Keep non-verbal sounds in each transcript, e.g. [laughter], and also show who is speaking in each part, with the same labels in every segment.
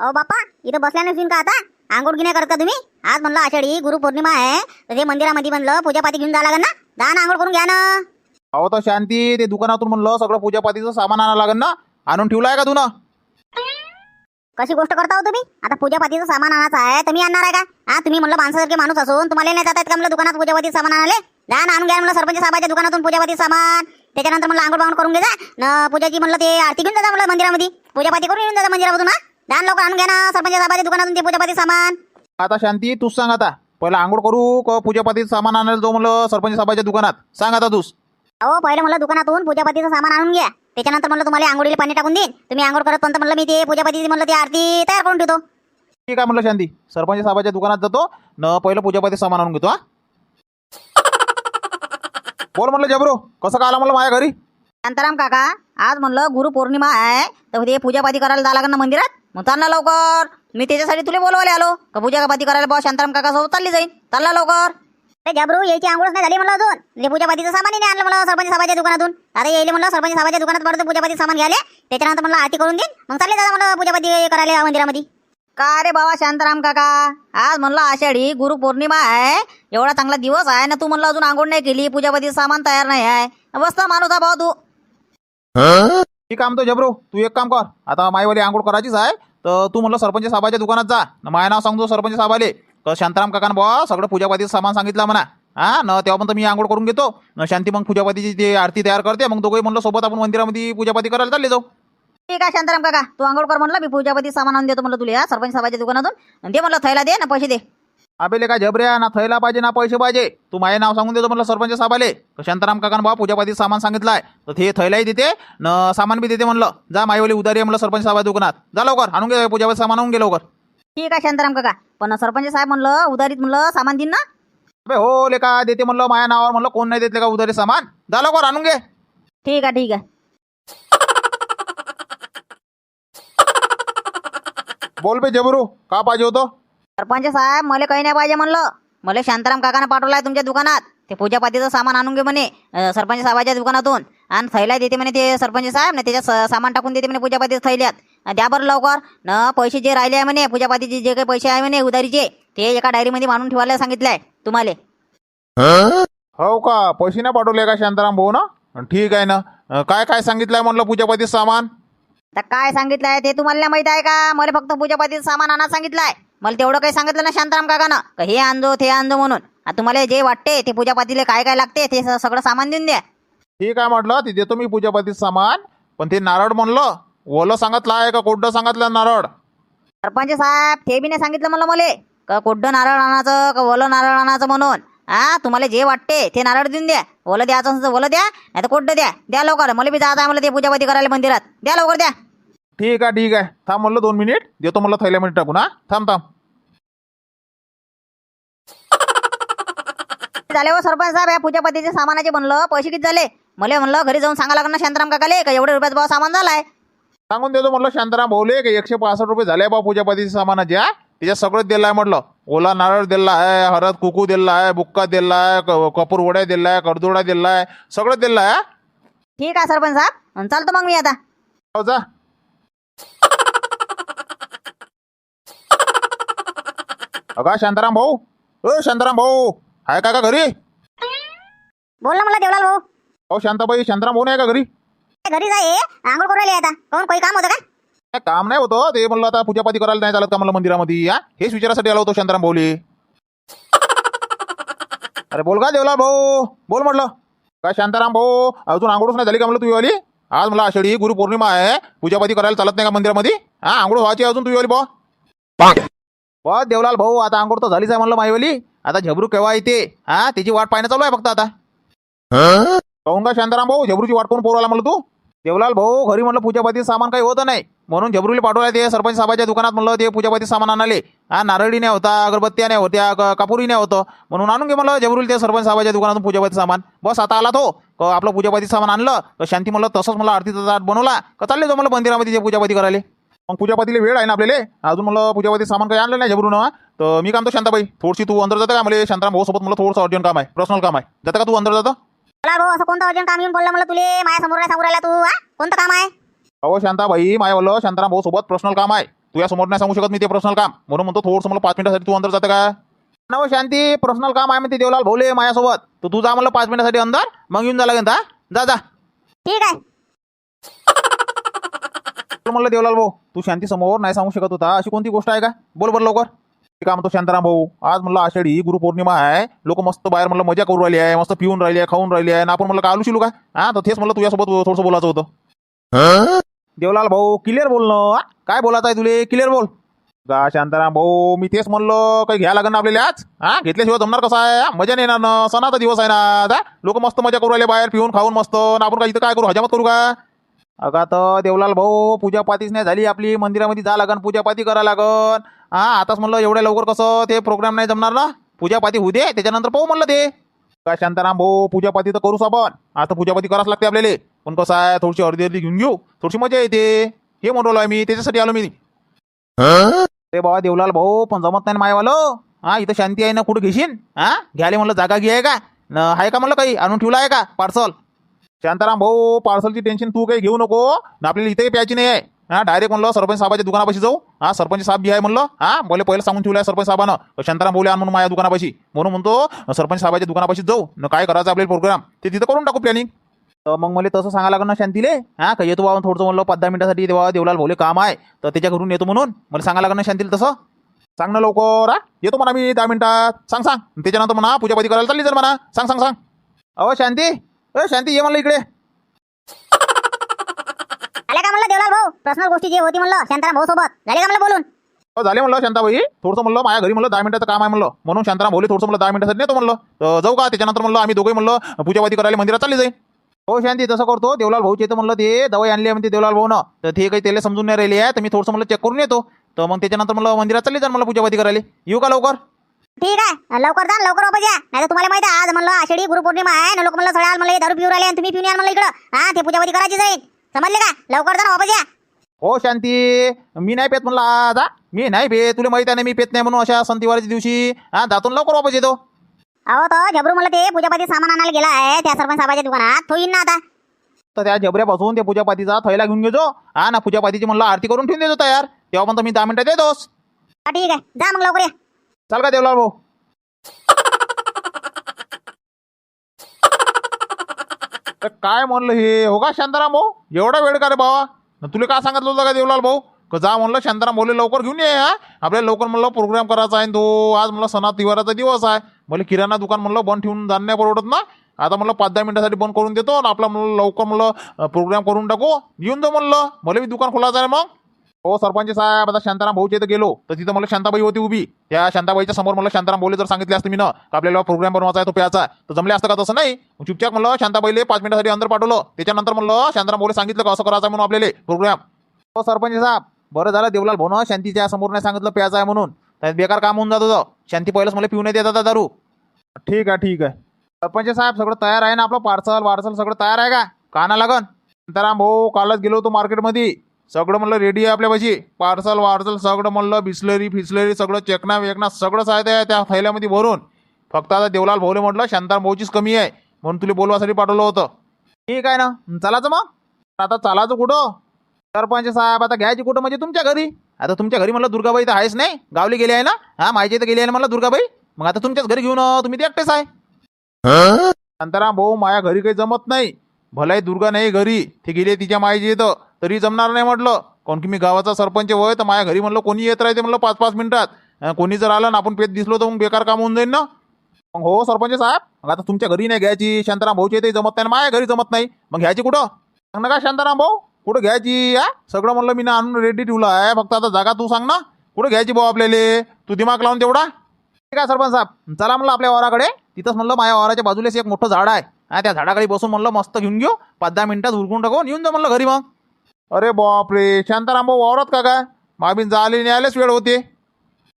Speaker 1: अहो बाप्पा इथं बसल्या नसेल का आता? आंघोळ नाही करत तुम्ही? आज म्हणलं आषाढी गुरुपौर्णिमा आहे तर ते मंदिरामध्ये म्हणलं पूजापाती घेऊन जा लागेल ना? जा ना आंघोळ करून घ्या ना.
Speaker 2: अहो तर शांती ते दुकानातून म्हणलं सगळं पूजापातीचं सामान आणावं लागेल ना? आणून ठेवलं आहे का तू ना
Speaker 1: कशी गोष्ट करता हो तुम्ही? आता पूजापातीचं सामान आणायचं आहे तर मी आणणार आहे का? हा तुम्ही म्हणलं माणसासारखे माणूस असून तुम्हाला नाही जातात का म्हणलं दुकानात पूजापाती सामान आणाले जा ना आणून घ्या म्हणलं सरपंच साहेबाच्या दुकानातून पूजापाती सामान. त्याच्यानंतर म्हणलं आंघोळ बांगोळ करून घे न पूजाची म्हणलं ते आरती घेऊन जा म्हणलं मंदिरामध्ये. पूजापाती करून येऊन जा मंदिरामधून हा? जा लवकर आणून घ्या ना सरपंच साहेबाच्या दुकानातून ते पूजापाती सामान.
Speaker 2: आता शांती तूच सांग आता. पहिला आंघोळ करू का पूजापातीचं सामान आणायला जाऊ म्हणलं सरपंच साहेबाच्या दुकानात. सांग आता तूच.
Speaker 1: अहो पहिलं म्हणलं दुकानातून पूजापातीचं सामान आणून घ्या. त्याच्यानंतर म्हणलं तुम्हाला आंघोळीला पाणी टाकून देईन. तुम्ही आंघोळ करत पण म्हणलं मी ते पूजापातीची म्हणलं ती आरती तयार करून ठेवतो.
Speaker 2: ठीक आहे म्हणलं शांती. सरपंच साहेबाच्या दुकानात जातो न पहिलं पूजापाती सामान आणून घेतो हा. [laughs] बोल म्हणलं जबरू कसं काय आला म्हणलं माझ्या घरी?
Speaker 3: शांताराम काका आज म्हणलं गुरुपौर्णिमा आहे तर ते पूजापाती करायला जावं लागेल ना मंदिरात? मग चाल ना लवकर. मी त्याच्यासाठी तुला बोलवायला आलो. का पूजापाती करायला बा शांताराम काका सोबत चालली जाईन? चाल ना लवकर.
Speaker 1: अरे जबरू यायची आंघोळच नाही झाली म्हणलं अजून. पूजापातीचं सामान नाही आणलं म्हणलं सरपंच साहेबाच्या दुकानातून. आता येईल म्हणलं सरपंच साहेबाच्या दुकानात पडतं पूजापाती सामान घ्यायला. त्याच्यानंतर म्हणलं आरती करून देईन. मग चालले दादा म्हणलं पूजापाती करायला मंदिरामध्ये.
Speaker 3: का रे बाबा शांताराम काका? आज म्हणलं आषाढी गुरुपौर्णिमा आहे. एवढा चांगला दिवस आहे ना तू म्हणलं अजून आंघोळ नाही केली पूजापाती सामान तयार नाही आहे. बसता माणूस हा भाऊ तू.
Speaker 2: ठीक आहे म्हणतो जबरू तू एक काम कर. आता माईवाली आंघोळ करायचीच आहे तर तू म्हणलं सरपंच साहेबाच्या दुकानात जा. न नाव सांगतो सरपंच साहेबाले. तर शांताराम काकान बुवा सगळं पूजापातीचं सामान सांगितलं म्हणा. हा? न तेव्हापर्यंत मी आंघोळ करून घेतो. न शांती मग पूजापातीची ती आरती तयार करते मग दोघंही म्हणलं सोबत आपण मंदिरामध्ये पूजापाती करायला चालले जाऊ.
Speaker 3: ठीक आहे शांताराम काका तू आंघोळ कर म्हणलं मी पूजापाती सामान आणून देतो म्हणलं तुला या सरपंच साहेबाच्या दुकानातून. आणि दे म्हणलं थैला दे ना पैसे दे.
Speaker 2: अबेले काय झबऱ्या ना थैला पाहिजे ना पैसे पाहिजे? तू माझे नाव सांगून देतो म्हणलं सरपंच साहेबाले. तर शांताराम काकानं बा पूजापाती सामान सांगितलं आहे तर ते थैलाही देते न सामान बी देते म्हणलं. जा माईवाली उदारी आहे म्हणलं सरपंच साहेबाच्या दुकानात. जा लवकर आणून घे पूजापाती सामान आणून घे लवकर.
Speaker 3: ठीक आहे शांताराम काका. पण सरपंच साहेब म्हणलं उधारीत म्हणलं सामान देईन ना?
Speaker 2: अबे हो लेका देते म्हणलं माझ्या नावावर म्हणलं कोण नाही देतले का उधारी सामान? जा लवकर आणून घे.
Speaker 3: ठीक आहे ठीक आहे.
Speaker 2: बोल बे जबरू का पाहिजे होतं?
Speaker 3: सरपंच साहेब मला काही नाही पाहिजे म्हणलं. मला शांताराम काकानं पाठवलाय तुमच्या दुकानात. ते पूजापातीचं सामान आणून घे म्हणे सरपंच साहेबाच्या दुकानातून. आणि थैला देते म्हणे ते सरपंच साहेब ना त्याच्यात सामान टाकून देते म्हणे पूजापातीच्या थैल्यात. द्या बरं लवकर. न पैसे जे राहिले आहे म्हणे पूजापातीचे जे काही पैसे आहे म्हणे उधारीचे ते एका डायरीमध्ये मांडून ठेवायला सांगितलंय तुम्हाला.
Speaker 2: हो का? पैसे नाही पाठवले का शांताराम भाऊ ना ठीक आहे ना. काय काय सांगितलंय म्हणलं पूजापाती सामान?
Speaker 3: तर काय सांगितलंय ते तुम्हाला माहीत आहे का? मला फक्त पूजापातीचं सामान आणा सांगितलंय. मला तेवढं काही सांगितलं ना शांताराम काकानं. का हे आणजो ते आणजो म्हणून. तुम्हाला जे वाटते ते पूजापातीला काय काय लागते ते स- सगळं सामान देऊन द्या.
Speaker 2: ठीक आहे म्हटलं? ते देतो मी पूजापाती सामान. पण ते नारळ म्हणलं. ओलं सांगितलं आहे का कोड्ड सांगितलं नारळ?
Speaker 3: सरपंच साहेब ते बी नाही सांगितलं मला मले. का कोड्डं नारळ आणायचं का ओलं नारळ आणायचं म्हणून. हा तुम्हाला जे वाटते ते नारळ देऊन द्या. ओलं द्यायचं असेल तर ओलं द्या नाही तर कोड्डं द्या. द्या लवकर. मला बी जात आहे मला ते पूजापाती करायला मंदिरात. द्या लवकर द्या.
Speaker 2: ठीक आहे ठीक आहे. थांब म्हणलं दोन मिनिट. देतो म्हणलं थैल्यामध्ये टाकून हा. थांब थांब.
Speaker 3: झाले हो सरपंच साहेब या पूजापातीचे सामानाचे म्हणलं पैसे किती झाले? मला म्हणलं घरी जाऊन सांगा लागणार शांताराम काकाले का एवढे रुपयाचा भाव सामान झालाय?
Speaker 2: सांगून देतो म्हटलं शांताराम भाऊले की एकशे पासष्ट रुपये झाले बा पूजापातीच्या सामानाचे हा. त्याच्यात सगळं दिलं आहे म्हटलं. ओला नारळ दिला आहे हळद कुकू दिला आहे बुक्का दिला आहे क- कपूर वड्या दिला आहे कडदोडा दिला आहे सगळं दिलं आहे हा?
Speaker 3: ठीक आहे सरपंच साहेब. चालतो मग मी आता.
Speaker 2: हो जा. अगा शांताराम भाऊ. ओ शांताराम भाऊ. आहे का का घरी?
Speaker 1: बोल ना मला देवलाल भाऊ.
Speaker 2: अहो शांताबाई शांताराम भाऊ नाही का घरी?
Speaker 1: घरी जाय आंघोळ करून राहिले आता. कोण काही काम होतं का?
Speaker 2: काय काम नाही होतं. ते म्हणलं आता पूजापाती करायला नाही चालत का म्हणलं मंदिरामध्ये? या हेच विचारासाठी आलो होतो शांताराम भाऊले. अरे बोल का देवला भाऊ? बोल म्हटलं. काय शांताराम भाऊ? अजून आंघोळच नाही झाली का म्हणलं तुझी वाली? आज मला आषाढी गुरुपौर्णिमा आहे. पूजापाती करायला चालत नाही का मंदिरामध्ये? हा आंघोळ व्हायची अजून तुझी वाली बस देवलाल भाऊ आता आंघोळ तर झालीच आहे म्हणलं माईवाली. आता झबरू केव्हा येते? हा त्याची वाट पाहणं चालू आहे फक्त आता. कहून का शांताराम भाऊ झबरूची वाट कोण पोरवला म्हणलं तू. देवलाल भाऊ घरी म्हणलं पूजापाती सामान काही होतं नाही. म्हणून झबरूला पाठवला ते सरपंच साहेबाच्या दुकानात म्हणलं ते पूजापाती सामान आणाले. हा नारळी नाही होता अगरबत्त्या नाही होत्या कापुरी नाही होतं. म्हणून आणून घे म्हणलं झबरूल ते सरपंच साहेबाच्या दुकानातून पूजापाती सामान. बस आता आला तो. आपलं पूजापाती सामान आणलं तर शांती म्हणलं तसंच मला आरतीचा ताट बनवला. का चालले तो मला मंदिरामध्ये ते पूजापाती करायला? मग पूजापातीला वेळ आहे ना आपल्याला? अजून मला पूजापाती सामान काही आणलं नाही झबरून तर मी काम तो शांताबाई. थोडीशी तू अंदर जातं का मला? शांताराम भाऊ सोबत मला थोडंसं अर्जंट काम आहे पर्सनल काम आहे. जाता का तू अंदर जातं?
Speaker 1: देवलाल भाऊ असं कोणतं अर्जंट काम येऊन बोललं मला तुले? माझ्यासमोर नाही समोर आला तू हा? कोणतं काम आहे?
Speaker 2: अहो शांताबाई माय बोललो शांताराम भाऊ सोबत पर्सनल काम आहे. तुझ्या समोर नाही सांगू शकत मी ते पर्सनल काम. म्हणून म्हणतो थोडंसं मला पाच मिनिटासाठी तू अंदर जातं का? नव शांती पर्सनल काम आहे म्हणते देवलाल भोले माझ्यासोबत तर तू जा म्हणलं पाच मिनिटासाठी अंदर मग येऊन जा लागेल हा? जा जा.
Speaker 1: ठीक आहे.
Speaker 2: म्हणलं देवलाल भाऊ तू शांती समोर नाही सांगू शकत होता अशी कोणती गोष्ट आहे का? बोल बरं लवकर. काय म्हणतो शांताराम भाऊ आज म्हणलं आषाढी गुरुपौर्णिमा आहे. लोक मस्त बाहेर म्हणलं मजा करू राहिली आहे मस्त पिऊन राहिली आहे खाऊन राहिली आहे. ना आपण म्हणलं का आलू शिलू काय? हा तर तेच म्हणलं तुझ्यासोबत थोडंसं बोलायचं होतं. देवलाल भाऊ क्लिअर बोलणं काय बोलायचं आहे तुले? क्लिअर बोल. का शांताराम भाऊ मी तेच म्हणलं काही घ्या लागेल ना आपल्याला आज? हा घेतल्याशिवाय जमणार कसं आहे? मजा नाही येणार ना सणाचा दिवस आहे ना लोक मस्त मजा करू राहिले बाहेर पिऊन खाऊन मस्त. ना आपण काय इथं काय करू? हजामत करू का? अगा तर देवलाल भाऊ पूजापातीच नाही झाली आपली मंदिरामध्ये जा लागन पूजापाती करा लागन हा आताच म्हणलं एवढ्या लवकर कसं ते प्रोग्राम नाही जमणार ना? पूजापाती होऊ दे त्याच्यानंतर पाहू म्हणलं ते. का शांताराम भाऊ पूजापाती तर करूच आपण. आता पूजापाती करावंच लागते आपल्याला. पण कसं आहे थोडीशी अर्धी अर्धी घेऊन घेऊ. थोडीशी मजा येते. हे म्हणलो आहे मी त्याच्यासाठी आलो मी. अरे बाबा देवलाल भाऊ पण जमत नाही मायवालं. हा इथं शांती आहे ना कुठं घेशील हा? घ्यायला म्हणलं जागा घे आहे का? आहे का म्हणलं काही? आणून ठेवलं आहे का? पार्सल शांताराम भाऊ पार्सलची टेन्शन तू काही घेऊ नको. ना आपल्याला इथे प्यायची नाही आहे. हा डायरेक्ट म्हणलं सरपंच साहेबाच्या दुकानापाशी जाऊ. हा सरपंच साहेब बी आहे म्हणलं. हा बोले पहिलं सांगून ठेवलं आहे सरपंच साहेबानं. शांताराम बोले आण म्हणून माझ्या दुकानापाशी. म्हणून म्हणतो सरपंच साहेबाच्या दुकानापाशी जाऊ. न काय करायचं आपल्याला प्रोग्राम ते तिथं करून टाकू प्लॅनिंग तर मग मला तसं सांगायला लागणार शांतीले. हा का येतो बाबा थोडंसं म्हणलं पाच दहा मिनिटासाठी तेव्हा देवलाल भोले काम आहे. तर त्याच्या घरून येतो म्हणून. मला सांगा लागणार शांतील शांतीला तसं? सांग ना लवकर हा. येतो म्हणा मी दहा मिनिटात. सांग सांग. त्याच्यानंतर म्हणा पूजापाती करायला चालली जर म्हणा. सांग सांग सांग. अहो शांती. अ शांती ये मला इकडे
Speaker 1: आल्या का म्हणलं भाऊ पर्सनल गोष्टी जे होती म्हणलं शांताराम भाऊ सोबत. झाले का म्हणलं बोलून?
Speaker 2: हो झाले म्हणलं शांताबाई. थोडंसं म्हणलं माझ्या घरी म्हणलं दहा मिनिटाचं काम आहे म्हणलं. म्हणून शांताराम भाऊले थोडंसं म्हणलं दहा मिनिटासाठी नेतो म्हणलं. तर जाऊ का? त्याच्यानंतर म्हणलं आम्ही दोघे म्हणलं पूजापाती करायला मंदिरात चालली जाईल हो शांती तसं करतो. देवलाल भाऊचे तर म्हणलं ते दवाई आणली आहे म्हणते देवलाल भाऊनं. तर ते काही त्याला समजून नाही राहिली आहे. तर मी थोडंसं म्हणलं चेक करून येतो. तर मग त्याच्यानंतर म्हणलं मंदिरात चालली जाईल मला पूजापाती करायला. येऊ का लवकर?
Speaker 1: ठीक आहे. लवकर जा आणि लवकर वापस या. नाही तुम्हाला माहिती आहे आज म्हणलं आषाढी गुरुपौर्णिमा आहे. ना लोक म्हणलं सगळ्या म्हणलं हे दारू पिऊ राहिले आणि तुम्ही पिऊन या म्हणलं इकडं. हा ते पूजावती करायची जाईल समजले का? लवकर जा ना वापस या.
Speaker 2: हो शांती. मी नाही पेत म्हणलं हा. मी नाही पेत. तुला माहिती आहे ना मी पेत नाही म्हणून अशा संतीवाराच्या दिवशी. हा दातून लवकर वापस येतो.
Speaker 1: अहो तो झबरू मला ते पूजापाती सामान आणायला गेला आहे त्या सरपंच साहेबाच्या दुकानात. तो येईन ना आता.
Speaker 2: तर त्या जबऱ्यापासून ते पूजापातीचा थैला घेऊन घेतो हा ना पूजापातीची म्हणलं आरती करून ठेवून देतो तयार. तेव्हा पण मी दहा मिनिटात येतोस
Speaker 1: हा, ठीक आहे. जा मग लवकर या.
Speaker 2: चाल का देवलाल भाऊ? तर काय म्हणलं हे? हो का शांताराम भाऊ? एवढा वेळ का रे बाबा न तुला काय सांगितलं होतं का देवलाल भाऊ? का जा म्हणलं शांताराम भाऊले लवकर घेऊन ये हा. आपल्याला लवकर म्हणलं प्रोग्राम करायचा आहे तो. आज म्हणलं सणा तिवाराचा दिवस आहे. मला किराणा दुकान म्हणलं बंद ठेवून जाणं नाही परवडत ना. आता म्हणलं पाच दहा मिनिटासाठी बंद करून देतो आणि आपला म्हणलं लवकर म्हणलं प्रोग्राम करून टाकू. येऊन जाऊ म्हणलं. मला बी दुकान खोलायचं आहे मग. हो सरपंच साहेब आता शांताराम भाऊच्या इथं गेलो तर तिथं मला शांताबाई होती उभी. त्या शांताबाईच्या समोर मला शांताराम भाऊले जर सांगितले असते मी ना का आपल्याला प्रोग्राम बनवायचा आहे तो प्याचा तर जमले असतं का तसं नाही? चुपचाप म्हणलं शांताबाईले पाच मिनिटासाठी अंदर पाठवलं. त्याच्यानंतर म्हणलं शांताराम भाऊले सांगितलं का असं करायचं म्हणून आपल्याला प्रोग्राम हो सरपंच साहेब बरं झालं देवलाल भाऊ ना शांतीच्या समोर नाही सांगितलं प्याचा आहे म्हणून. त्यात बेकार काम होऊन जात होतं. शांती पहिलंच मला पिऊ नाही देत आता दारू. ठीक आहे ठीक आहे. सरपंच साहेब सगळं तयार आहे ना आपलं? पार्सल वार्सल सगळं तयार आहे का? काना लागन? शांताराम भाऊ कालच गेलो होतो मार्केटमध्ये. सगळं म्हणलं रेडी आहे आपल्यापाशी. पार्सल वार्सल सगळं म्हणलं बिस्लरी फिस्लरी सगळं चेकना वेकना सगळं साहित्य आहे त्या थैल्यामध्ये भरून. फक्त आता देवलाल भाऊले म्हटलं शांताराम भाऊचीच कमी आहे. म्हणून तुला बोलवासाठी पाठवलं होतं. ठीक आहे ना? चालायचं मग? आता चालायचं कुठं? सरपंच साहेब आता घ्यायची कुठं म्हणजे तुमच्या घरी? आता तुमच्या घरी म्हणलं दुर्गाबाई तर आहेच नाही. गावली गेली आहे ना? हा माझ्या इथं गेली आहे ना म्हणलं दुर्गाबाई? मग आता तुमच्याच घरी घेऊन तुम्ही ते एकटेच आहे. शांताराम भाऊ माया घरी काही जमत नाही. भलाई दुर्गा नाही घरी. ते गेली तिच्या मायची इथं. तरी जमणार नाही म्हटलं. कोण की मी गावाचा सरपंच वय तर माझ्या घरी म्हणलं कोणी येत राहते म्हणलं पाच पाच मिनिटात कोणी जर आलं ना आपण पेट दिसलो तर मग बेकार काम होऊन जाईल ना. मग हो सरपंच साहेब मग आता तुमच्या घरी नाही घ्यायची शांताराम भाऊची इथे जमत नाही ना माझ्या घरी जमत नाही. मग घ्यायची कुठं? सांग ना का शांताराम भाऊ कुठं घ्यायची या सगळं म्हणलं मी ना आणून रेडी ठेवलं आहे. फक्त आता जागा तू सांग ना. कुठं घ्यायची भाऊ आपल्याला? तू दिमाग लावून तेवढा. ठीक आहे सरपंच साहेब. चला म्हणलं आपल्या वाराकडे. तिथंच म्हणलं माझ्या वाराच्या बाजूलाच एक मोठं झाड आहे. त्या झाडाखाली बसून म्हणलं मस्त घेऊन घेऊ. पाच दहा मिनिटात उरकून टाकून येऊन जा म्हणलं घरी मग. अरे बापरे शांताराम भाऊ वावरत का काय? माबीन जाले न्यायलाच वेळ होते.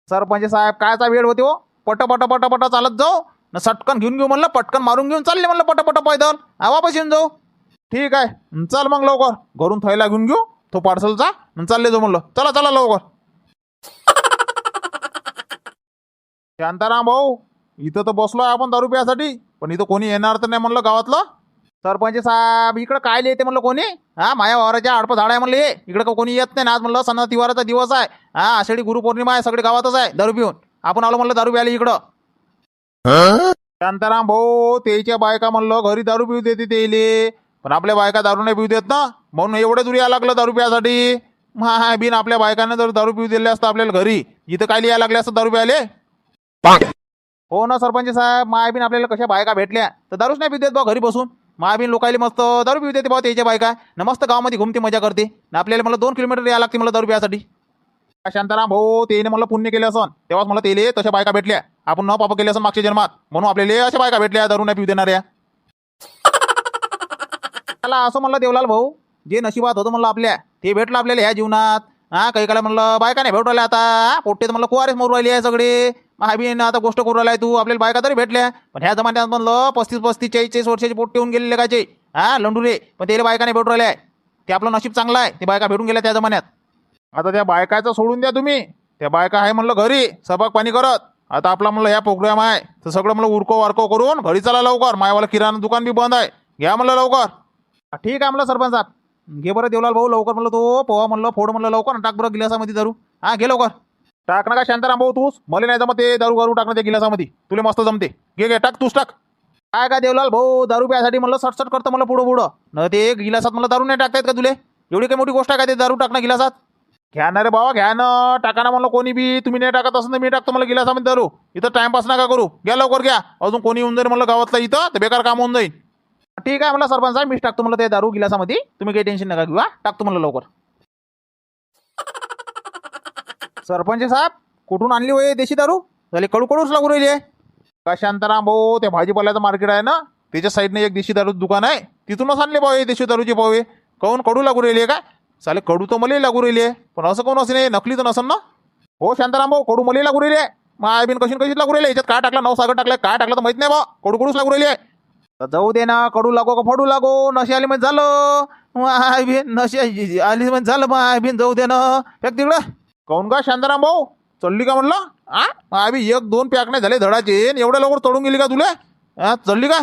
Speaker 2: सरपंच साहेब कायचा वेळ होते हो? पट पट पट पट चालत जाऊ. न सटकन घेऊन घेऊ म्हणलं पटकन मारून घेऊन चालले म्हणलं पट पट पैदल. हा वापस येऊन जाऊ. ठीक आहे. चल मग लवकर. घरून थैला घेऊन घेऊ. तो पार्सलचा चालले जाऊ म्हणलं. चला चला लवकर. शांताराम भाऊ इथं तर बसलोय आपण दारू प्यासाठी. पण इथं कोणी येणार तर नाही म्हणलं गावातलं. सरपंच साहेब इकडं काय येते म्हणलं कोणी? हा माया वावराच्या आडपं झाड आहे म्हणलं हे. इकडं का कोणी येत नाही? ना आज म्हणलं सणा तिवाराचा दिवस आहे. हा आषाढी गुरुपौर्णिमा आहे सगळे गावातच आहे दारू पिऊन. आपण आलो म्हणलं दारू प्यायला इकडं. शांताराम भाऊ त्याच्या बायका म्हणलं घरी दारू पिऊ देते तेले पण आपल्या बायका दारू नाही पिऊ देत ना. म्हणून एवढे दूर यायला लागलं दारू प्यासाठी हा बिन आपल्या बायकाने जर दारू पिऊ दिले असतं आपल्याला घरी इथं काय यायला लागले असतं दारू प्यायले? हो ना सरपंच साहेब मायाबीन आपल्याला कशा बायका भेटल्या? तर दारूच नाही पिऊ देत बा घरी बसून. मायाबीन लोकायले मस्त दारू पिऊ देते बा त्याच्या बायका. न मस्त गावामध्ये घुमते मजा करते. न आपल्याला मला दोन किलोमीटर यायला लागते मला दारू प्यासाठी शांताराम भाऊ त्याने मला पुण्य केलं असं तेव्हाच मला तेले तशा बायका भेटल्या. आपण न पाप केले असं मागच्या जन्मात. म्हणून आपल्याला अशा बायका भेटल्या दारू नाही पिऊ देणाऱ्या. [laughs] त्याला असं म्हणलं देवलाल भाऊ जे नशिबात होतं म्हणलं आपल्या ते भेटलं आपल्याला ह्या जीवनात. हा काही काला म्हणलं बायका नाही भेटू राहिल्या आता. पोट्टे तर म्हणलं कुवारेच मरू राहिली आहे सगळे. महाबीन आता गोष्ट करू राहिलाय तू. आपल्याला बायका तरी भेटल्या. पण ह्या जमान्यात म्हणलं पस्तीस पस्तीस चाळीस चाळीस वर्षाचे पोट ठेवून गेलेले कायचे हा लंडुरे पण त्याला बायका नाही भेटू राहिल्या आहे. ते आपलं नशीब चांगलं आहे. ते बायका भेटून गेल्या त्या जमान्यात. आता त्या बायकाचं सोडून द्या तुम्ही. त्या बायका आहे म्हणलं घरी. सबक पाणी करत. आता आपला म्हणलं ह्या प्रोग्राम आहे. तर सगळं म्हणलं उरको वारको करून घरी चला लवकर. मायावाला किराणा दुकान बी बंद आहे. घ्या म्हणलं लवकर. ठीक आहे म्हणलं सरपंच साहेब. घे बरं देवलाल भाऊ. लवकर म्हणलं तो पोहा म्हणलं फोड म्हणलं लवकर. टाक बरं गिलासामध्ये धरू. हा घे लवकर. टाक ना का शांताराम भाऊ तूच? मला नाही जमते ते दारू गारू टाकणं त्या गिलासामध्ये. तुला मस्त जमते. घे घे टाक तूच टाक. काय का देवलाल भाऊ? दारू प्यासाठी म्हणलं सटसट करतं मला पुढं पुढं. न ते गिलासात मला दारू नाही टाकतायत का तुले? एवढी काही मोठी गोष्ट आहे का ते दारू टाकणं गिलासात? घ्या ना रे बाबा घ्या ना. टाका ना म्हणलं कोणी बी. तुम्ही नाही टाकत असं मी टाकतो मला गिलासामध्ये दारू. इथं टाइमपास नका करू. घ्या लवकर घ्या. अजून कोणी येऊन जाईल म्हणलं गावातलं इथं तर बेकार काम होऊन जाईल. ठीक आहे मला सरपंच साहेब मीच टाकतो मला ते दारू गिलासामध्ये. तुम्ही काही टेन्शन नका घेऊ हा. टाकतो मला लवकर. सरपंच साहेब कुठून आणली होय देशी दारू? झाली कडू कडूच लागू राहिली. आहे का शांताराम भाऊ ते भाजीपाल्याचं मार्केट आहे ना त्याच्या साईडने एक देशी दारू दुकान आहे तिथूनच आणले भाऊ हे देशी दारूचे पावे काऊन कडू लागू राहिली आहे का चालेल कडू तर मला लागू राहिली आहे पण असं कोण असे नाही नकली तर नसन ना? हो शांताराम भाऊ कडू मला लागू राहिली. आहे मायबीन कशी कशी लागू राहिली? याच्यात काय टाकलं? नऊ सागर टाकलं काय टाकलं तर माहीत नाही बा कडू कडूच लागू राहिली. आहे तर जाऊ दे ना कडू लागो का फडू लागो? नशी आली म्हणजे झालं. मायबीन नशी आली म्हणजे झालं मायबीन जाऊ दे ना. फेक तिकडं. काऊन का शांताराम भाऊ? चढली का म्हणलं? आ? आम्ही एक दोन पॅक नाही झाले धडाचे. आणि एवढ्या लवकर चढून गेली का तुला? हा चढली का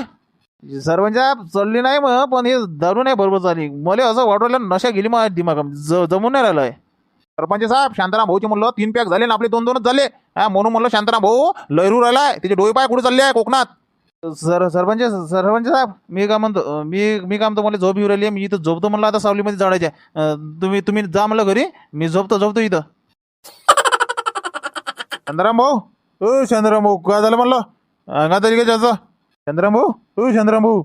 Speaker 2: सर्वांच्या चढली नाही मग पण हे दारू नाही बरोबर झाली मला असं वाटवलं नशा गेली मग दिमाग ज जमून नाही राहिलंय. सरपंच साहेब शांताराम भाऊचे म्हणलं तीन पॅक झाले ना आपले दोन दोनच झाले. हा म्हणून म्हणलं शांताराम भाऊ लहरू राहिलाय. त्याचे डोळे पाय कुठे चालले आहे कोकणात. सर सरपंच सरपंच साहेब मी काय म्हणतो मी मी काय म्हणतो मला झोप येऊ राहिली आहे. मी इथं झोपतो म्हणलं आता सावलीमध्ये जाडायच्या तुम्ही तुम्ही जा म्हणलं घरी. मी झोपतो झोपतो इथं. चंद्राम भाऊ ओ चंद्राम भाऊ काय झालं म्हणलं? अंगात आली का त्याचं चंद्राम भाऊ ओ चंद्राम भाऊ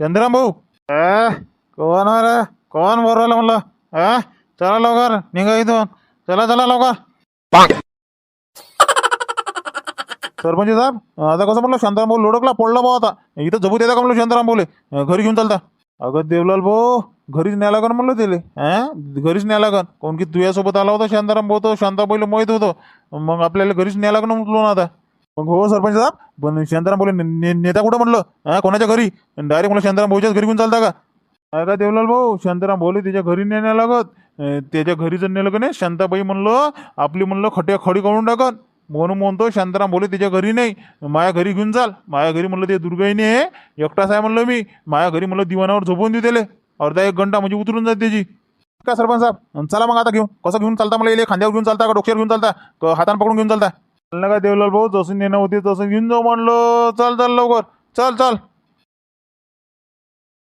Speaker 2: चंद्राम भाऊ अ, कोण रे? कोण बोलवलं म्हणलं? हा चला लवकर निघा इथून. चला चला लवकर. सरपंच साहेब आता कसं म्हणलं शांताराम भाऊ लोडकला पडला भाऊ आता. इथं झोपू देता का म्हणलं शांताराम भाऊले अं, घरी घेऊन चालता. अगं देवलाल भाऊ घरीच न्याय लागन म्हणलं त्याले. हां घरीच न्याय लागन. कोण की तुझ्यासोबत आला होता शांताराम भाऊ तो शांताबाईला माहीत होतो. मग आपल्याला घरीच न्याय लागन म्हटलो ना आता. मग हो सरपंच साहेब पण शांताराम बोले नेता कुठं म्हणलं हा कोणाच्या घरी? डायरेक्ट मला शांताराम भाऊच्याच घरी घेऊन चालता का? काय का देवलाल भाऊ शांताराम बोले त्याच्या घरी नेण्या लागत. अं, त्याच्या घरी जर नेलं का नाही? शांताबाई म्हणलं आपली म्हणलं खट्या खडी काढून टाकन. म्हणून म्हणतो शांताराम बोले त्याच्या घरी नाही माया घरी घेऊन चाल. माया घरी म्हणलं ते दुर्गाईने एकटाच आहे. म्हणलं मी माया घरी म्हणलं दिवाणावर झोपून देऊ त्याले. अर्धा एक घंटा म्हणजे उतरून जाते त्याची. काय सरपंच साहेब? चला मग आता घेऊन. कसं घेऊन चालता? मला इले खांद्यावर घेऊन चालता का? डोक्यावर घेऊन चालता? का हातानं पकडून घेऊन चालता? चाललं का देवलाल भाऊ जसं नेणं होते तसं घेऊन जाऊ म्हणलं. चल चल लवकर. चल चल.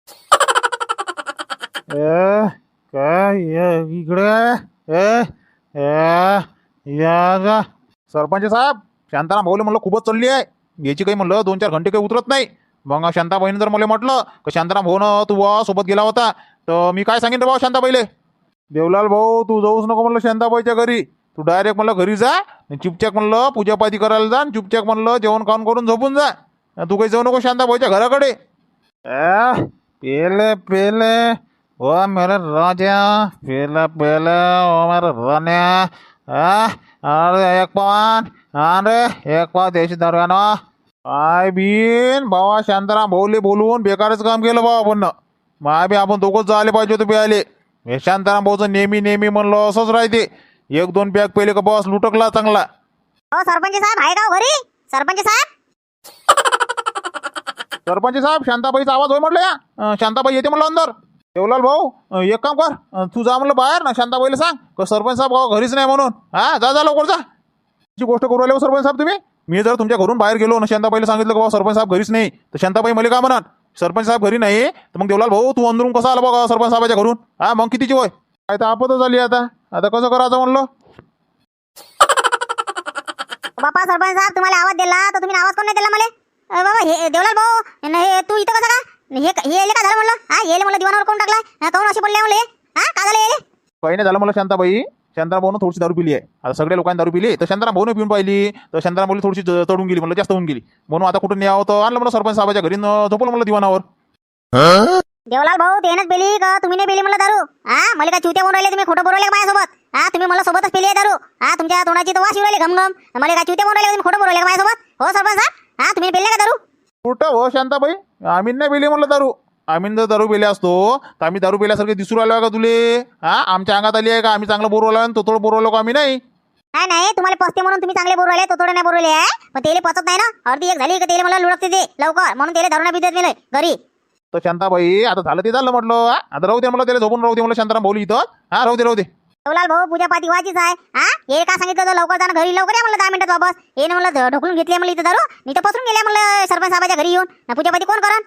Speaker 2: [laughs] ए काय इकडे ए या जा. सरपंच साहेब शांताराम भाऊले म्हणलं खूपच चालली आहे. याची काही म्हणलं दोन चार घंटे काही उतरत नाही. मग शांताबाईनं जर मला म्हटलं का शांताराम भाऊ ना तू वा सोबत गेला होता तर मी काय सांगेन रे भाऊ शांताबाईले? देवलाल भाऊ तू जाऊच नको म्हणलं शांताबाईच्या घरी. तू डायरेक्ट म्हणलं घरी जा चुपचाप म्हणलं पूजापाती करायला जा आणि चुपचाप म्हणलं जेवण खाऊन करून झोपून जा. तू काही जाऊ नको शांताबाईच्या घराकडे. आ, पेले पेले ओ मेरे राजा पेला पेला ओ मेरे राण्या आ, अरे एक पान. अरे एक पाव देशी दारू आणा काय बिन बाबा शांताराम भाऊले बोलवून बेकारच काम केलं बाबा आपण. माय बी आपण दोघंच जायला पाहिजे होते प्यायले. हे शांताराम भाऊचं नेहमी नेहमी म्हणलं असंच राहते. एक दोन पॅक पहिले का बॉस लुटकला चांगला.
Speaker 1: हो सरपंच साहेब आहे का हो घरी? सरपंच साहेब?
Speaker 2: सरपंच साहेब शांताबाईचा आवाज होय म्हटलं या? अं, शांताबाई येते म्हणलं अंदर. देवलाल भाऊ एक काम कर. तू जा म्हणलं बाहेर ना शांताबाईला सांग. का सरपंच साहेब भाऊ घरीच नाही म्हणून. हा जा जा लवकर जा. ची गोष्ट करू राहिले हो सरपंच साहेब तुम्ही. मी जर तुमच्या घरून बाहेर गेलो ना शांताबाईला सांगितलं की बाबा सरपंच साहेब घरीच नाही तर शांताबाई मला का म्हणत सरपंच साहेब घरी नाही तर मग देवलाल भाऊ तू अंदरून कसा आला बघा सरपंच साहेबाच्या घरून? हा मग कितीची वय? काय तर आपतच झाली आता. आता कसं करायचं म्हणलं?
Speaker 1: बापा सरपंच साहेब तुम्हाला आवाज दिला तर तुम्ही आवाज कोण नाही दिला मला? बाबा हे देवलाल भाऊ हे तू इथं कसं का? हे हे येले का झालं म्हणलं? हा येले मला दिवाणावर कोण टाकलाय? हा, काहून असे बोलले म्हणले हा का झालं येले
Speaker 2: काही नाही झालं मला शांताबाई. शांताराम भाऊन थोडीशी दारू पिली आहे. आता सगळ्या लोकांनी दारू पिली. तर शांताराम भाऊन पिऊन पाहिली. तर शांताराम भाऊ थोडीशी ज- चढून गेली म्हणलं जास्त होऊन गेली. म्हणून आता कुठं न्यावं तर आणलं मला सरपंच साहेबाच्या घरी न झोपलं मला दिवाणावर.
Speaker 1: देवलाल भाऊ तेनच पेली का? तुम्ही नाही पेली मला दारू? हा मला काय चिवत्या बोलून राहिले तुम्ही? खोटं बोलू राहिले का माझ्यासोबत? हा तुम्ही मला सोबतच पेली आहे दारू. हा तुमच्या तोंडाची तर वास येऊ राहिले घमघम. मला काय चिवत्या का तुम्ही? खोटं बोलू राहिले का माझ्यासोबत? हो सरपंच साहेब. हा तुम्ही पेले का दारू?
Speaker 2: कुठं? हो शांताबाई? आम्ही नाही पिली म्हणलं दारू. आम्ही जर दारू पिले असतो तर आम्ही दारू पिल्यासारखे दिसू राहिलो का तुले? हा? आमच्या अंगात आली आहे का? आम्ही चांगलं बोरवलं आणि तो थोडं बोरवलो का आम्ही नाही?
Speaker 1: नाही नाही. तुम्हाला पसते म्हणून तुम्ही चांगले बोलू राहिले तो थोडे नाही बोलू आहे पण तेले पचत नाही ना? अर्धी एक झाली का तेले मला लुडकते ते लवकर. म्हणून तेले धरून पिदेत मी घरी.
Speaker 2: तर शांताबाई आता झालं ते झालं म्हटलं हा? आता राहू दे मला त्याला झोपून राहू दे मला शांताराम भाऊ इथं. हा राहू दे राहू दे.
Speaker 1: देवलाल भाऊ पूजा पाती व्हायचीच आहे. हा? हे का सांगितलं होतं? लवकर जाणं घरी. लवकर या म्हणलं दहा मिनिटात वापस. हे ना म्हणलं ढकलून घेतली म्हणलं इथं दारू. मी तर पसरून गेले म्हणलं सरपंच साहेबाच्या घरी येऊन. ना पूजा पाती कोण करण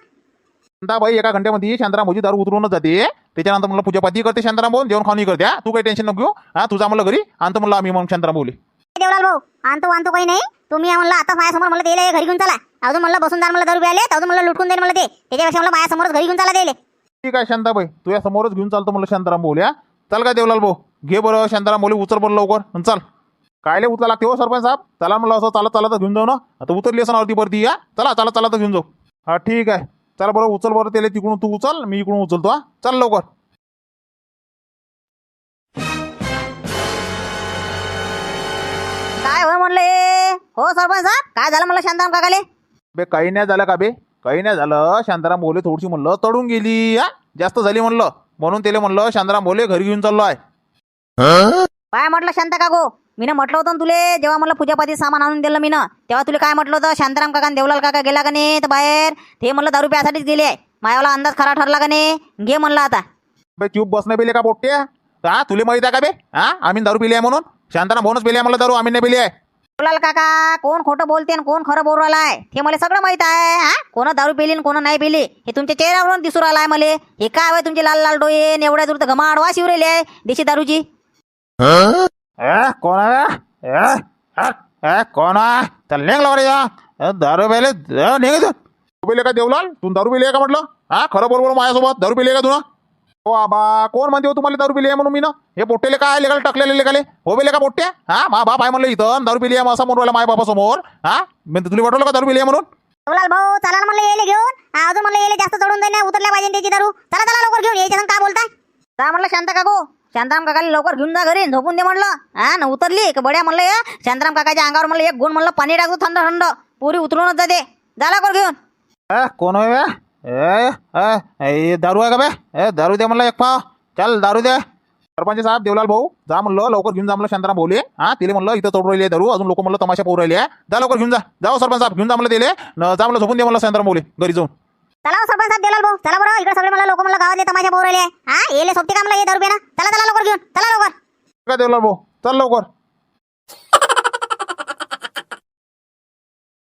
Speaker 2: शांताबाई एका घंट्यामध्ये शांताराम भाऊची दारू उतरूनच जाते. त्याच्यानंतर मला पूजापाती करते शांताराम भाऊ. जेवण खाणी करते हा? तू काही टेन्शन नको घेऊ. हा तुझा म्हणलं घरी. आणतो म्हणलं आम्ही मग शांताराम भाऊले.
Speaker 1: देवलाल भाऊ आणतो आणतो काही नाही. तुम्ही या म्हणलं आता माझ्यासमोर मला दिले घरी घेऊन चला. अजून म्हणलं बसून जा मला दारू प्याले अजून म्हणलं लुटकून देईल मला ते. त्याच्यापेक्षा मला माझ्यासमोरच घरी घेऊन चला दिले
Speaker 2: ठीक आहे शांताबाई. तुझ्या समोरच घेऊन चालतो म्हणलं शांताराम हा. चल काय देवलाल भाऊ? घे बरं शांताराम भाऊले उचल बरं लवकर. चल. कायले उचला लागते हो सरपंच साहेब? चला म्हणलं असं चालत चालत घेऊन जाऊ ना. आता उतरली असं वरती वरती या. चला चला चला तर घेऊन जाऊ. हा ठीक आहे. चला बरं उचल बरं त्याला तिकडून. तू उचल मी इकडून उचलतो हा. चल लवकर.
Speaker 3: काय होय म्हणलं? हे? हो सरपंच साहेब? काय झालं म्हणलं शांताराम काकाले?
Speaker 2: बे काही नाही झालं का बे? काही नाही झालं. शांताराम बोले थोडीशी म्हणलं तडून गेली हा. जास्त झाली म्हणलं. म्हणून त्याला म्हणलं शांताराम बोले घरी घेऊन चाललो आहे
Speaker 3: काय म्हटलं शांता काकू? मी म्हटलं होतं तुले जेव्हा मला पूजापाती सामान आणून दिलं मी ना तेव्हा तुला काय म्हटलं होतं? शांताराम काका देवलाल काका गेला का नाही तर बाहेर? ते म्हणलं दारू प्यासाठीच गेले आहे. मायावाला अंदाज खरा ठरला का नाही? घे म्हणलं आता.
Speaker 2: बे चूप बसणं पेले का पोट्टे? हा तुले माहीत आहे का बे? हा आम्ही दारू पिली आहे म्हणून? शांताराम भाऊनच पिली आहे मला दारू आम्ही नाही पिली आहे.
Speaker 3: बोलाल काका कोण खोटं बोलते आणि कोण खरं बोलू राहिला हे मला सगळं माहीत आहे हा? कोण दारू पिली आणि कोण नाही पिली हे तुमच्या चेहऱ्यावरून दिसू राहिलाय मला. हे काय होय तुमचे लाल लाल डोळे आणि एवढ्या दूर तर घमा आडवा शिवरेले आहे देशी दारूची?
Speaker 2: ए कोण आहे? ए, ए, ए, कोण आहे? या. ए, दारू पेले निघ दारू पिले का देवलाल? तू दारू पिली का म्हटलं? हा? खरं बरोबर माझ्यासोबत. दारू पिली का तुला? हो आबा कोण म्हणते हो तुम्हाला दारू पिली आहे म्हणून मी ना? हे पोट्टेले काय लेगाले टाकलेले लेगाले हो बेले का पोट्टे? हा मा बाप आहे म्हणलं इथं दारू पिली आहे असं म्हणून माझ्या बापासमोर. हा? मी तुला वाटवलं का दारू पिली आहे म्हणून?
Speaker 1: देवलाल भाऊ चला ना म्हणलं येले घेऊन. अजून म्हणलं येले जास्त चढून जाईन उतरल्या पाहिजे त्याची दारू. चला चला लवकर घेऊन यायच्या काय बोलताय?
Speaker 3: काय म्हणलं शांता काकू. शांताराम काकाला लवकर घेऊन जा घरी झोपून दे म्हणलं. हा ना उतरली का बड्या म्हणलं या. शांताराम काकाच्या अंगावर म्हणलं एक गुण म्हणलं पाणी टाकतो थंड थंड. पुरी उतरूनच जाते. जा लवकर घेऊन.
Speaker 2: कोण? ए दारू आहे का बे? ए दारू दे म्हणलं एक पाव. चल दारू दे. सरपंच साहेब देवलाल भाऊ जा म्हणलं लवकर घेऊन जा म्हणलं शांताराम भाऊले. हा तिले म्हणलं इथं तोड राहिली दारू. अजून लोक म्हणलं तमाशा पोर राहिली जा लवकर घेऊन जा. जाऊ सरपंच साहेब घेऊन जा म्हणलं तिले. न जा म्हणलं झोपून दे म्हणलं शांताराम भाऊले घरी जाऊन.
Speaker 1: चला हो सरपंच साहेब देवलाल भाऊ. चला बरं इकडे सगळे मला लोक म्हणलं गावातले तमाशा राहिले हा येले सोबती का म्हणलं ये दारू पिणं चला चला लवकर घेऊन. चला लवकर.
Speaker 2: देवलाल भाऊ? चल लवकर.